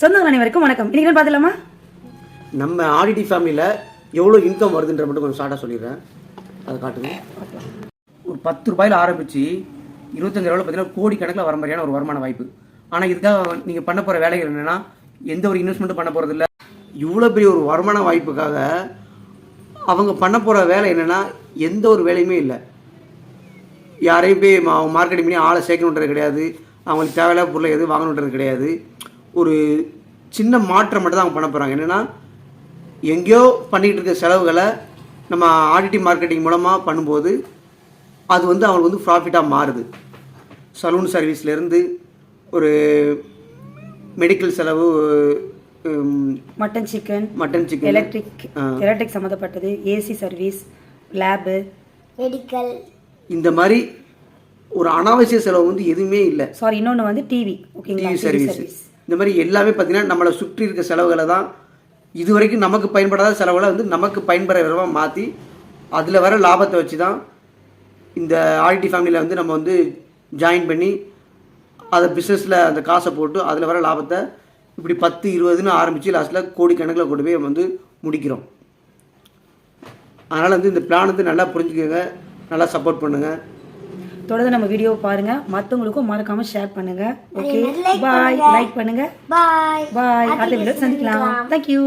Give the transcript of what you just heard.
சொந்தங்கள் அனைவருக்கும் வணக்கம். இன்னைக்கு பார்த்துலாமா நம்ம ஆடிட்டி ஃபேமிலியில் எவ்வளோ இன்கம் வருதுன்ற மட்டும் கொஞ்சம் ஷார்ட்டாக சொல்லிடுறேன். அதை காட்டுங்க. ஒரு பத்து ரூபாயில் ஆரம்பித்து இருபத்தஞ்சு ரூபாயில் பார்த்தீங்கன்னா கோடி கணக்கில் வர மாதிரியான ஒரு வருமான வாய்ப்பு. ஆனால் இதுக்காக நீங்கள் பண்ண போகிற வேலைகள் என்னென்னா எந்த ஒரு இன்வெஸ்ட்மெண்ட்டும் பண்ண போகிறது இல்லை. இவ்வளோ பெரிய ஒரு வருமான வாய்ப்புக்காக அவங்க பண்ண போகிற வேலை என்னென்னா எந்த ஒரு வேலையுமே இல்லை. யாரையும் போய் மார்க்கெட்டிங் பண்ணி ஆளை சேர்க்கணுன்றது கிடையாது. அவங்களுக்கு தேவையில்லாத பொருளை எதுவும் வாங்கணுன்றது கிடையாது. ஒரு சின்ன மாற்றம் மட்டும் தான் அவங்க பண்ண போகிறாங்க என்னென்னா எங்கேயோ பண்ணிகிட்டு இருக்க செலவுகளை நம்ம ஆடிட்டி மார்க்கெட்டிங் மூலமாக பண்ணும்போது அது வந்து அவங்களுக்கு வந்து ப்ராஃபிட்டாக மாறுது. சலூன் சர்வீஸ்லேருந்து ஒரு மெடிக்கல் செலவு mutton chicken mutton chicken electric electric சம்மந்தப்பட்டது ஏசி சர்வீஸ் லேபு மெடிக்கல் இந்த மாதிரி ஒரு அனாவசிய செலவு வந்து எதுவுமே இல்லை. சாரி இன்னொன்று வந்து டிவி ஓகேங்களா டிவி சர்வீஸ் இந்த மாதிரி எல்லாமே பார்த்திங்கன்னா நம்மளை சுற்றி இருக்க செலவுகளை தான் இது வரைக்கும் நமக்கு பயன்படாத செலவுகளை வந்து நமக்கு பயன்படுற விதமாக மாற்றி அதில் வர லாபத்தை வச்சு தான் இந்த ஆர்டி ஃபேமிலியில் வந்து நம்ம வந்து ஜாயின் பண்ணி அதை பிஸ்னஸில் அந்த காசை போட்டு அதில் வர லாபத்தை இப்படி பத்து இருபதுன்னு ஆரம்பித்து லாஸ்ட்டில் கோடிக்கணக்கில் கொண்டு போய் நம்ம வந்து முடிக்கிறோம். அதனால் வந்து இந்த பிளான் வந்து நல்லா புரிஞ்சுக்கோங்க நல்லா சப்போர்ட் பண்ணுங்கள் தொடர்ந்து நம்ம வீடியோ பாருங்க. மற்றவங்களுக்கும் மறக்காம ஷேர் பண்ணுங்க. ஓகே பாய் லைக் பண்ணுங்க. பாய் பாய் அடுத்த வீடியோ சந்திக்கலாம். தேங்க்யூ